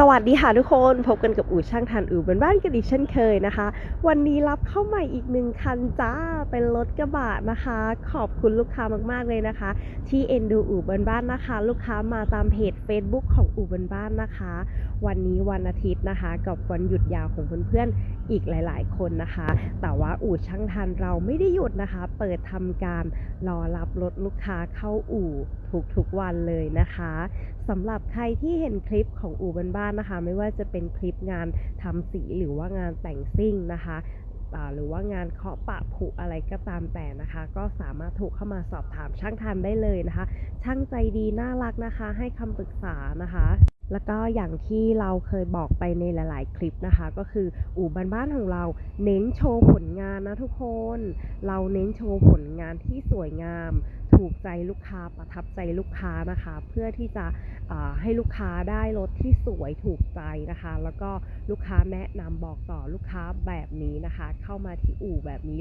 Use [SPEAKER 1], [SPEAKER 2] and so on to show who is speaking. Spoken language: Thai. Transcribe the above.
[SPEAKER 1] สวัสดีค่ะทุกคน พบกันกับอู่ช่างทันอู่บนบ้านกันอีกเช่นเคยนะคะ วันนี้รับเข้าใหม่อีกหนึ่งคันจ้าเป็นรถกระบะนะคะ ขอบคุณลูกค้ามากๆเลยนะคะ ที่เอ็นดูอู่บนบ้านนะคะ ลูกค้ามาตามเพจ Facebook ของอู่บนบ้านนะคะ วันนี้วันอาทิตย์นะคะ กับวันหยุดยาวของเพื่อนๆอีกหลาย ๆ คนนะคะ แต่ว่าอู่ช่างทันเราไม่ได้หยุดนะคะ เปิดทำการรอรับรถลูกค้าเข้าอู่ทุกๆวันเลยนะคะ สำหรับใครที่เห็นคลิปของอู่บ้านๆนะคะ ไม่ว่าจะเป็นคลิปงานทำสีหรือว่างานแต่งซิ่งนะคะหรือว่างานเคาะปะผุอะไรก็ตามแต่นะคะ ก็สามารถโทรเข้ามาสอบถามช่างทันได้เลยนะคะ ช่างใจดีน่ารักนะคะ ให้คำปรึกษานะคะ แล้วก็อย่างที่เราเคยบอกไปในหลาย ๆ คลิปนะคะ ก็คืออู่บ้านๆของเราเน้นโชว์ผลงานนะทุกคน เราเน้นโชว์ผลงานที่สวยงาม ถูกใจลูกค้าประทับใจลูกค้านะคะ เพื่อที่จะให้ลูกค้าได้รถที่สวยถูกใจนะคะ แล้วก็ลูกค้าแนะนำบอกต่อลูกค้าแบบนี้นะคะ เข้ามาที่อู่แบบนี้